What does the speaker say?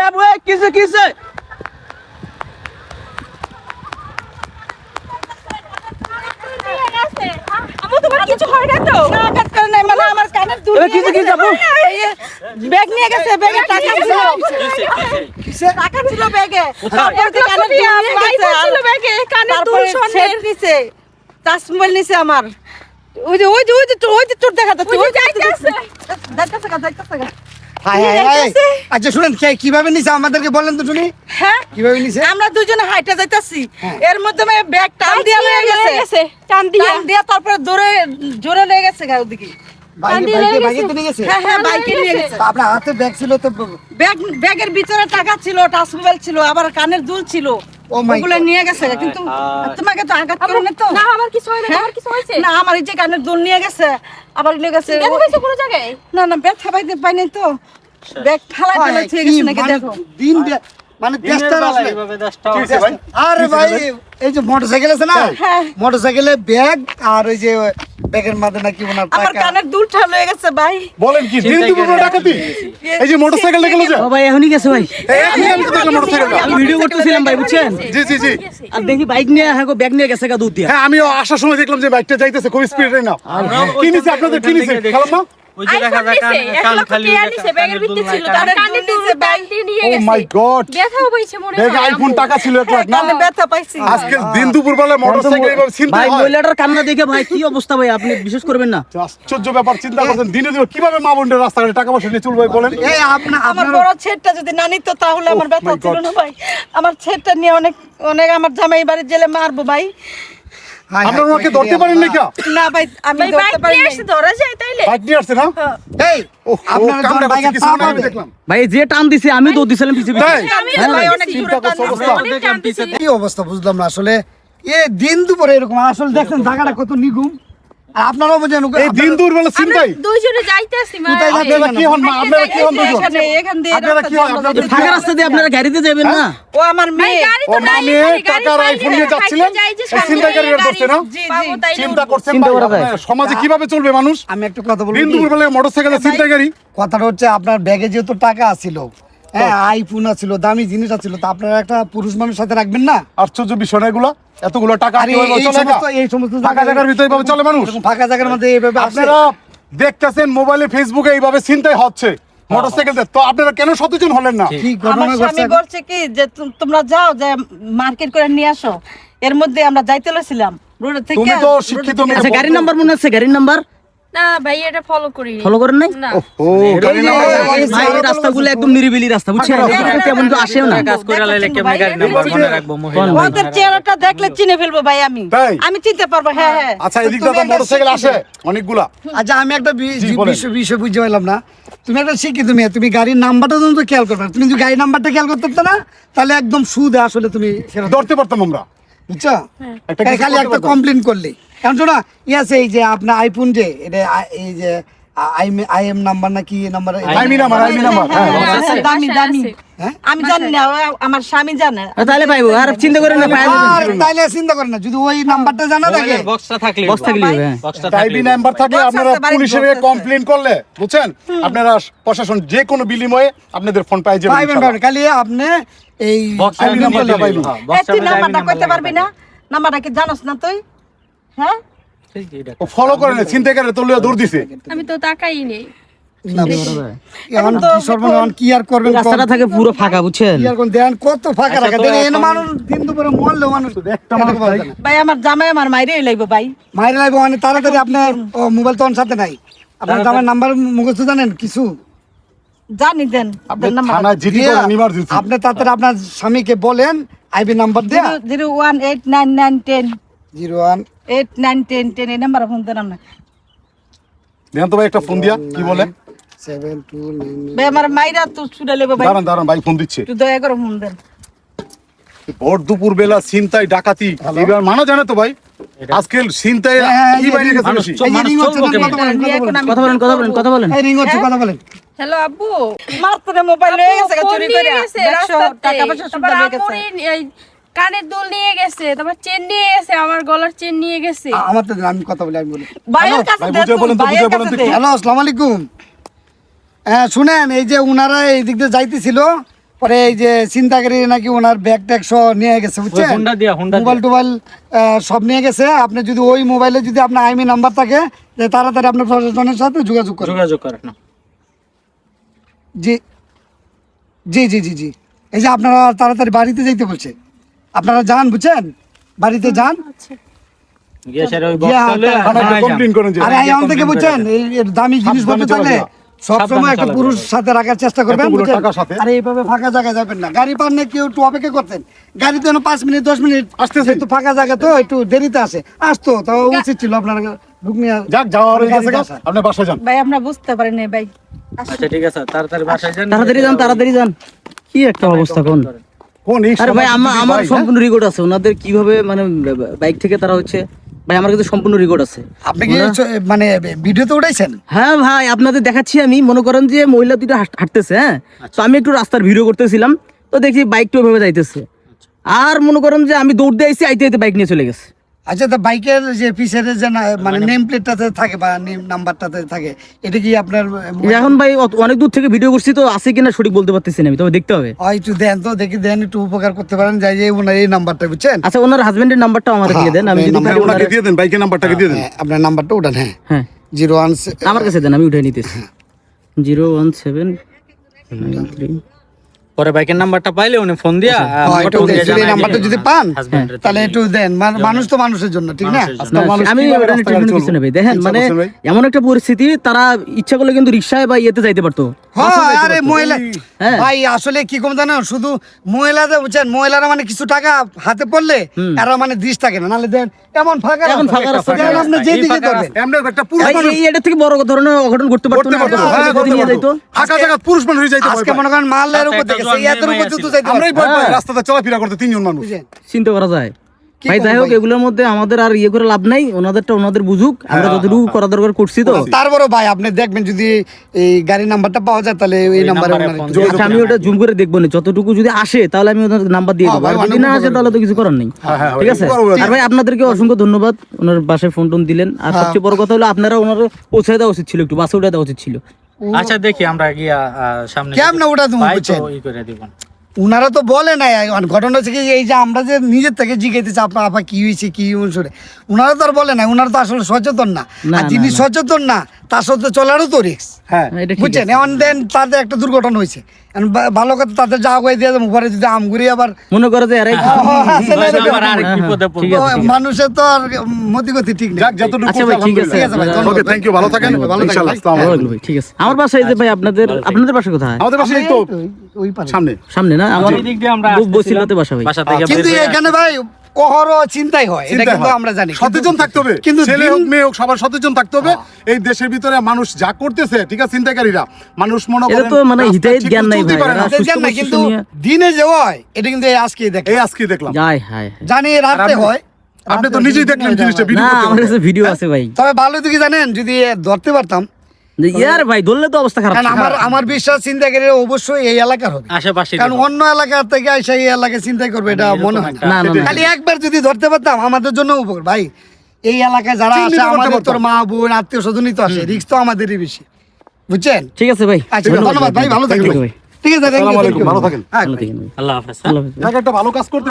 এ বই কিসে কিসে কিছু হয় না তো না কাট করে নাই মানে আমার কানের দুল কিসে কিসে ব্যাগ নিয়ে গেছে ব্যাগে টাকা ছিল টাকা ছিল ব্যাগে। তারপর তো কানের দুল নিয়ে গেছে বলছিল ব্যাগে কানের দুল নিছে নিছে আমার। ওই যে ওই যে ওই যে তোর ওই যে তোর দেখা ওই যে যাইতাছে। হাই হাই আচ্ছা শুনেন কীভাবে নিছে? আমাদেরকে বলেন তো শুনি। হ্যাঁ? কীভাবে নিছে? আমরা দুজনে হাইটে যাইতাছি। হ্যাঁ। এর মধ্যে ব্যাগ টান দিয়া লয়ে গেছে। টান দিয়া। টান দিয়া তারপরে জোরে জোরে লয়ে গেছে গা ওদিকে। বাইকে দিয়ে বাইকে গেছে। বাইকে তো নিয়ে গেছে? হ্যাঁ হ্যাঁ টান বাইকে লয়ে নিয়ে গেছে। গেছে। তা আপনার হাতে ব্যাগ ছিল তো ব্যাগ ব্যাগের ভিতরে টাকা ছিল টাচ মোবাইল ছিল আবার কানের দুল ছিল। Oh ওগুলো নিয়ে গেছে কিন্তু তোমাকে তো আঘাত করে না তো? না আমার কিছু হয় না? আমার কিছু হয়েছে? না আমার এই যে কানের দুল নিয়ে গেছে আবার নিয়ে গেছে কোনো জায়গায়? না না ব্যথা পাইতে পাই নাই তো। ঠালাই থেকে গেছে নাকি মানে দেখো। দিন মানে দেশটা আসলে? আরে ভাই এই যে মোটরসাইকেল আছে না? হ্যাঁ। মোটরসাইকেলে ব্যাগ আর ওই যে ব্যাগের মধ্যে নাকি ওনার আমার কানের দুল ঠাল হয়ে গেছে ভাই। বলেন কি দিন দুপুর ডাকাতি এই যে মোটরসাইকেল যে ভাই এখনই গেছে ভাই। আমি তো দেখলাম মোটরসাইকেলটা। আমি ভিডিও করতেছিলাম ভাই বুঝছেন? জি জি জি। আর দেখি বাইক নিয়ে হ্যাঁ ব্যাগ নিয়ে গেছে গা দুধ দিয়া। হ্যাঁ আমিও আসার সময় দেখলাম যে বাইকটা যাইতেছে খুব স্পিডে না কি নিছে আপনাদের কি নিছে খেলাম না ওই যে দেখা যায় কান কান খালি ব্যাগের ভিতরে ছিল তার কানে দুল দুল দিয়ে নিয়ে ও মাই গড ব্যথাও পাইছে মনে হয়। আইফোন টাকা ছিল এক লাখ না? কানে ব্যথা পাইছি। আজকে দিন দুপুর বেলা মোটরসাইকেল এইভাবে চিন্তা ভাই মহিলাটার কান্না দেখে ভাই কি অবস্থা ভাই? আপনি বিশ্বাস করবেন না? আশ্চর্য ব্যাপার চিন্তা করছেন দিনে দিনে কীভাবে মা বোনদের রাস্তাঘাটে টাকা পয়সা নিয়ে চলবে বলেন? এই আপনা আমার বড় ছেটটা যদি না নিত তাহলে আমার Oh ব্যথা ছিল না ভাই। আমার ছেটটা নিয়ে অনেক অনেক আমার জামাই বাড়ির জেলে মারবো ভাই। আপনারা ওনাকে ধরতে পারেন না কেউ? না ভাই আমি ধরতে বাইক পারি না এসে ধরা যায় তাইলে? বাইক নিয়ে আসছে না? এই আপনারা পা না আমি দেখলাম। ভাই যে টান দিছে আমি দৌড় দিছিলাম পিছে পিছে। হ্যাঁ, ভাই ভাই, অনেক চিন্তা জোরে টান অবস্থা? কি অবস্থা বুঝলাম না। আসলে এ দিন দুপুরে এরকম আসলে দেখছেন জায়গাটা কত নিগুম। আপনারাও বোঝেন এই দিন বেলা চিন্তাই দুইজনে যাইতেছি মা আপনারা কি হন মা আপনারা কি হন এখানে দিয়ে আপনারা কি হয়? যাচ্ছি। ফাঁকা রাস্তা দিয়ে আপনারা গাড়িতে যাবেন না? ও আমার মেয়ে। ও মা মেয়ে নিয়ে যাচ্ছিলেন? এই গাড়ি- না? চিন্তা করছেন চিন্তা করা সমাজে কীভাবে চলবে মানুষ? আমি একটা কথা বলব দিন কি? দুপুর বেলা মোটরসাইকেলে ছিনতাইকারী। কথাটা হচ্ছে আপনার ব্যাগে যেহেতু টাকা আছিল হ্যাঁ আইফোন ছিল দামি জিনিস ছিল তা আপনারা একটা পুরুষ মানুষ সাথে রাখবেন না? আশ্চর্য বিষয় এগুলো? এতগুলো টাকা এই-? সমস্ত এই সমস্ত ফাঁকা জায়গার ভিতরে এইভাবে চলে মানুষ? ফাঁকা জায়গার মধ্যে এইভাবে আপনারা দেখতেছেন মোবাইলে ফেসবুকে এইভাবে চিন্তাই হচ্ছে মোটরসাইকেল তো আপনারা কেন সচেতন হলেন না? কি আমার স্বামী বলছে কি যে তোমরা যাও যে মার্কেট করে নিয়ে আসো। এর মধ্যে আমরা যাইতে লছিলাম রোড থেকে তুমি তো শিক্ষিত আচ্ছা গাড়ির নাম্বার মনে আছে? গাড়ির নাম্বার না ভাই এটা ফলো করি ফলো করেন নাই? ও গাড়ি এই যে- নাম্বার এই ভাই, এই রাস্তাগুলো একদম নিরিবিলি রাস্তা বুঝছেন? তেমন কেউ আসেও না। কাজ করে লাইলে কেমনে গাড়ি নাম্বার মনে রাখব মহিলা ওদের চেহারাটা দেখলে চিনে ফেলব ভাই আমি। আমি চিনতে পারব হ্যাঁ হ্যাঁ। আচ্ছা এদিক দিয়ে মোটরসাইকেল আসে অনেকগুলা। আচ্ছা আমি একটা বিষয় বিষয় বুঝতে পারলাম না। তুমি একটা শিক্ষিত মেয়ে তুমি গাড়ির নাম্বারটা তো খেয়াল করবে। তুমি যদি গাড়ির নাম্বারটা খেয়াল করতে পারতো না তাহলে একদম সুদে আসলে তুমি ধরতে পারতাম আমরা। বুঝছ? একটা খালি- একটা কমপ্লেন করলে কারণ শোনা ই আছে এই যে আপনার আইফোন যে এটা এই যে আই এম নাম্বার না number? IMEI number IMEI number. হ্যাঁ, হ্যাঁ দামি দামি? আমি জানি না আমার স্বামী জানে। তাহলে পাইবো আর চিন্তা করেন না পাই আর চিন্তা করেন না। যদি ওই নাম্বারটা জানা থাকে। বক্সটা থাকলে বস্তা গেলে টাইপি নাম্বার থাকলে আপনারা পুলিশের বক্স করলে বুঝছেন? আপনারা প্রশাসন যে কোনো বিনিময়ে আপনাদের ফোন পাই যাবেন পাইবেন পাইবেন। খালি আপনি এই নাম্বারটা পাইবেন। হ্যাঁ, তুই নাম্বারটা করতে পারবি না? নাম্বারটা কি জানোস না তুই? হ্যাঁ? ও ফলো করে না ছিনতাইকারী তো দূর দিছে। আমি তো তাকাই নেই। এখন কি সর্বনাম কি আর করবেন রাস্তাটা থাকে পুরো ফাঁকা বুঝছেন? কি আর কোন? দেন কত ফাঁকা রাখা। দেন এনে মানুষ দিন দুপুরে মরলেও মানুষ একটা মানুষ এটাকে বলে না। ভাই আমার জামাই আমার মাইরে লাগবে ভাই। মায়ের লাগবে মানে তাড়াতাড়ি আপনার মোবাইল তো সাথে নাই। আপনার নাম্বার মুখস্থ জানেন কিছু? জানি দেন আপনি দেন নাম্বার থানায় জিডি করেন ইমার্জেন্সি আপনি তাড়াতাড়ি আপনার স্বামীকে বলেন আইবি নাম্বার দেয়া। Zero one eight nine ten ten এই নাম্বার ফোন দেন না দেন তো ভাই একটা ফোন দিয়া কি বলে? সেভেন টু ভাই আমার মাইরা তো ছুটে লেবে ভাই। দাঁড়ান দাঁড়ান ভাই ফোন দিচ্ছে। একটু দয়া করে ফোন দেন। ভোর দুপুর বেলা ছিনতাই ডাকাতি। এবার মানা জানে তো ভাই? আজকে ছিনতাই হ্যাঁ, কি বাইরে গেছে বেশি? কথা বলেন কথা বলেন। কথা বলেন এই রিং হচ্ছে কথা বলেন। হ্যালো আব্বু। মারতে মোবাইল নিয়ে গেছে চুরি করে। টাকা পয়সা তারপর সুন্দর গেছে। কানের দুল নিয়ে গেছে তারপর চেন নিয়ে গেছে আমার গলার চেন নিয়ে গেছে। আমার তো আমি কথা বলি আমি বলি। ভাইয়ের কাছে বুঝে বলেন তো, বুঝে বলেন তো হ্যালো আসসালামু আলাইকুম। হ্যাঁ শুনেন এই যে উনারা এই দিক দিয়ে যাইতেছিল পরে এই যে চিন্তাকারী নাকি ওনার ব্যাগ ট্যাগ সহ নিয়ে গেছে বুঝছেন? হুন্ডা দিয়া, হুন্ডা মোবাইল টোবাইল সব নিয়ে গেছে। আপনি যদি ওই মোবাইলে যদি আপনার আইমি নাম্বার থাকে যে তাড়াতাড়ি আপনার প্রশাসনের সাথে যোগাযোগ করেন। যোগাযোগ করেন জি জি জি জি জি। এই যে আপনারা তাড়াতাড়ি বাড়িতে যাইতে বলছে। আপনারা যান বুঝছেন? বাড়িতে যান। দামি জিনিসপত্র থাকলে সবসময় একটা পুরুষ সাথে রাখার চেষ্টা করবেন। আরে এইভাবে ফাঁকা জায়গায় যাবেন না। গাড়ি পান না কেউ একটু অপেক্ষা করতেন। গাড়িতে যেন পাঁচ মিনিট দশ মিনিট আসতেছে। একটু ফাঁকা জায়গা তো একটু দেরিতে আসে। আসতো তাও উচিত ছিল আপনার যাক। আপনি বাসায় যান। ভাই আমরা বুঝতে পারি নাই ভাই। আচ্ছা ঠিক আছে তাড়াতাড়ি বাসায় যান তাড়াতাড়ি যান তাড়াতাড়ি যান। কি একটা অবস্থা কোন কোন আরে ভাই আমার হ্যাঁ? সম্পূর্ণ রেকর্ড আছে। ওনাদের কীভাবে মানে বাইক থেকে তারা হচ্ছে ভাই আমার কাছে সম্পূর্ণ রেকর্ড আছে। আপনি কি মানে ভিডিওতে উঠাইছেন? হ্যাঁ ভাই আপনাদের দেখাচ্ছি আমি। মনে করেন যে মহিলা দুটো হাঁটতেছে হ্যাঁ? তো আমি একটু রাস্তার ভিডিও করতেছিলাম। তো দেখি বাইকটা ওইভাবে যাইতেছে। আর মনে করেন যে আমি দৌড় দিয়ে আইসি আইতে আইতে বাইক নিয়ে চলে গেছে। আচ্ছা তো বাইকের যে পিছের যে না- মানে নেম প্লেটটাতে থাকে বা নেম নাম্বারটাতে থাকে এটা কি আপনার এখন ভাই অনেক দূর থেকে ভিডিও করছি তো আছে কিনা সঠিক বলতে পারতেছি না আমি তবে দেখতে হবে। হয় একটু দেন তো দেখি দেন একটু উপকার করতে পারেন যাই যে ওনার এই নাম্বারটা বুঝছেন? আচ্ছা ওনার হাজবেন্ডের নাম্বারটা আমার দিয়ে দেন আমি হ্যাঁ, যদি ওনাকে দিয়ে দেন বাইকের নাম্বারটাকে দিয়ে দেন। হ্যাঁ, আপনার নাম্বারটা ওঠান হ্যাঁ। হ্যাঁ। জিরো ওয়ান আমার কাছে দেন আমি উঠে নিতেছি। জিরো ওয়ান সেভেন পরে বাইকের নাম্বারটা পাইলে উনি ফোন দিয়া আমাকে যদি নাম্বারটা যদি পান তাহলে একটু দেন। মানুষ তো মানুষের জন্য ঠিক না? আমি দেখেন মানে এমন একটা পরিস্থিতি তারা ইচ্ছা করলে কিন্তু রিক্সায় বা ইয়েতে যাইতে পারতো। হ্যাঁ আরে মহিলা হ্যাঁ। ভাই আসলে কি কম জানো? শুধু মহিলাদের বুঝছেন মহিলারা মানে কিছু টাকা হাতে পড়লে এরা মানে দিস থাকে না। নাহলে দেন এমন ফাঁকা এখন ফাঁকা রাস্তা। আপনি ফাঁকা করবেন এমনি একটা পুরুষ মানুষ এই এটা থেকে বড় ধরনের অঘটন ঘটতে পারতো না। আগে হ্যাঁ, নিয়ে। যাইতো। ফাঁকা জায়গা পুরুষ মানুষ হয়ে যাইতে ভয় আজকে মনে করেন মালের উপর থেকে জোয়ান এত আছে। যাইতে আমরাই পারব ভয় পাই। হ্যাঁ। রাস্তাতে চলাফেরা করতে তিনজন মানুষ? চিন্তা করা যায়। ভাই যাই হোক এগুলোর মধ্যে আমাদের আর ইয়ে করে লাভ নাই ওনাদেরটা ওনাদের বুঝুক হ্যাঁ, আমরা যতটুকু করা দরকার করছি তো। তারপরও ভাই আপনি দেখবেন যদি এই গাড়ির নাম্বারটা পাওয়া যায় তাহলে এই নাম্বারে আচ্ছা আমি ওটা জুম করে দেখব না যতটুকু যদি আসে তাহলে আমি ওনার নাম্বার দিয়ে হ্যাঁ, দেবো। আর যদি না আসে তাহলে তো কিছু করার নেই। হ্যাঁ, ঠিক আছে? আর ভাই আপনাদেরকে অসংখ্য ধন্যবাদ ওনার বাসায় ফোন টোন দিলেন। আর সবচেয়ে বড় কথা হলো আপনারা ওনার পৌঁছে দেওয়া উচিত ছিল একটু বাসে উঠে দেওয়া উচিত ছিল। আচ্ছা দেখি আমরা গিয়া সামনে কেমনে ওটা তুমি করে দিবেন উনারা তো বলে নাই ঘটনা হচ্ছে কি এই যে আমরা যে নিজের থেকে জিজ্ঞেস আপনার আপা কি হয়েছে কি অনুসারে উনারা তো আর বলে নাই উনারা তো আসলে সচেতন না। আর যিনি সচেতন না তার সত্ত্বে চলারও তো রিক্স হ্যাঁ বুঝছেন? দেন তাদের একটা দুর্ঘটনা হয়েছে। ভালো কথা তাদের যা হয়ে দিয়ে পরে যদি আমগুড়ি আবার মনে করে যে মানুষের তো আর মতিগতি ঠিক নেই। যতটুকু আচ্ছা ভাই, ঠিক আছে। ঠিক আছে ভাই, ধন্যবাদ। ওকে থ্যাংক ইউ ভালো থাকেন। ভালো থাকেন ভাই, ঠিক আছে। আমার বাসায় যে ভাই আপনাদের আপনাদের বাসা কোথায়? আমাদের পাশে এই তো ওই পারে। সামনে। সামনে না? আমার দিক দিয়ে আমরা বসিলাতে বাসা ভাই কিন্তু এখানে ভাই কহর চিন্তাই হয় এটা কিন্তু আমরা জানি সচেতন থাকতে হবে কিন্তু ছেলে হোক মেয়ে হোক সবার সচেতন থাকতে হবে। এই দেশের ভিতরে মানুষ যা করতেছে ঠিক আছে চিন্তাকারীরা মানুষ মনে এটা করেন তো মানে জ্ঞান নাই ভাই, কিন্তু দিনে যে হয় এটা কিন্তু এই আজকে দেখে এই আজকে দেখলাম। যাই হায় হায়। জানি রাতে হয় আপনি তো নিজেই হয়। দেখলেন জিনিসটা ভিডিও আমার কাছে ভিডিও আছে ভাই। তবে ভালো দিকে জানেন যদি ধরতে পারতাম ইয়ার ভাই ধরলে তো অবস্থা খারাপ। আমার আমার বিশ্বাস চিন্তাকারী অবশ্যই এই এলাকার হবে। আশেপাশে কারণ অন্য এলাকা থেকে এসে এই এলাকায় চিন্তা করবে এটা মনে হয় না। না না না খালি একবার যদি ধরতে পারতাম আমাদের জন্য উপকার। ভাই এই এলাকায় যারা আসে আমাদের তোর মা বোন আত্মীয় স্বজনই তো আসে রিক্স তো আমাদেরই বেশি। বুঝছেন? ঠিক আছে ভাই। আচ্ছা ধন্যবাদ। ভাই ভালো থাকবেন। ঠিক আছে. ভালো থাকেন। হ্যাঁ আল্লাহ হাফেজ আল্লাহ হাফেজ। একটা ভালো কাজ করতে